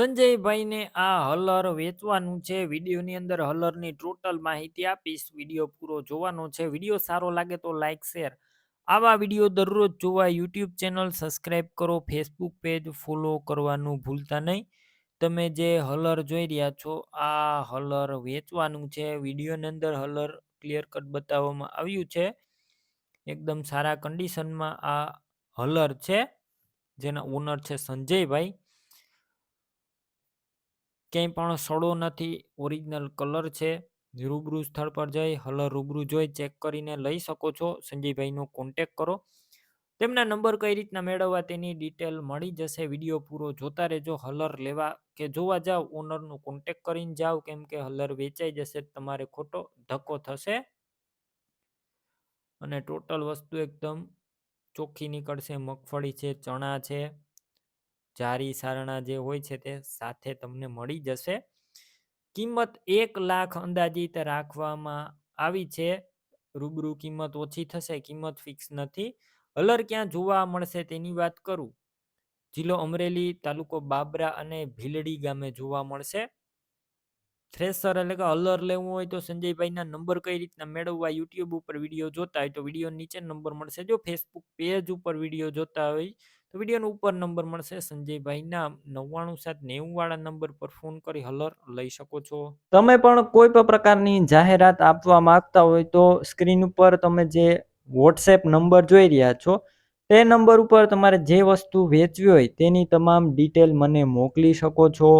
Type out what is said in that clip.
સંજયભાઈને આ હલર વેચવાનું છે. વિડીયોની અંદર હલરની ટોટલ માહિતી આપીશ. વીડિયો પૂરો જોવાનો છે. વીડિયો સારો લાગે તો લાઇક શેર. આવા વીડિયો દરરોજ જોવા યુટ્યુબ ચેનલ સબસ્ક્રાઈબ કરો. ફેસબુક પેજ ફોલો કરવાનું ભૂલતા નહીં. તમે જે હલર જોઈ રહ્યા છો, આ હલર વેચવાનું છે. વિડીયોની અંદર હલર ક્લિયર કટ બતાવવામાં આવ્યું છે. એકદમ સારા કન્ડિશનમાં આ હલર છે. જેના ઓનર છે સંજયભાઈ. ક્યાંય પણ સડો નથી, ઓરિજિનલ કલર છે રૂબરૂ સ્થળ પર જઈ, હલર રૂબરૂ જોઈ, ચેક કરીને લઈ શકો છો. સંજયભાઈનો કોન્ટેક કરો. તેમના નંબર કઈ રીતના મેળવવા તેની ડિટેલ મળી જશે વીડિયો પૂરો જોતા રહેજો. હલર લેવા કે જોવા જાવ ઓનરનો કોન્ટેક કરીને જાઓ કેમ કે હલર વેચાઈ જશે તમારે ખોટો ધક્કો થશે. અને ટોટલ વસ્તુ એકદમ ચોખ્ખી નીકળશે, મગફળી છે, ચણા છે. જારી સારણા જે હોય છે તે સાથે તમને મળી જશે. કિંમત એક લાખ અંદાજિત રાખવામાં આવી છે. રૂબરૂ કિંમત ઓછી થશે, કિંમત ફિક્સ નથી. હલર ક્યાં જોવા મળશે તેની વાત કરું. જિલ્લો અમરેલી તાલુકો બાબરા અને ભીલડી ગામે જોવા મળશે. થ્રેસર એટલે કે હલર લેવું હોય તો સંજયભાઈના નંબર કઈ રીતના મેળવવા યુટ્યુબ ઉપર વીડિયો જોતા હોય તો વીડિયો નીચે નંબર મળશે. જો ફેસબુક પેજ ઉપર વીડિયો જોતા હોય તો વિડીયોનો ઉપર નંબર મળશે. સંજયભાઈના નવ્વાણું સાત નેવું વાળા નંબર પર ફોન કરી હલર લઈ શકો છો. તમે પણ કોઈ પણ પ્રકારની જાહેરાત આપવા માંગતા હોય તો સ્ક્રીન ઉપર તમે જે વોટ્સએપ નંબર જોઈ રહ્યા છો, તે નંબર ઉપર તમારે જે વસ્તુ વેચવી હોય તેની તમામ ડિટેલ મને મોકલી શકો છો.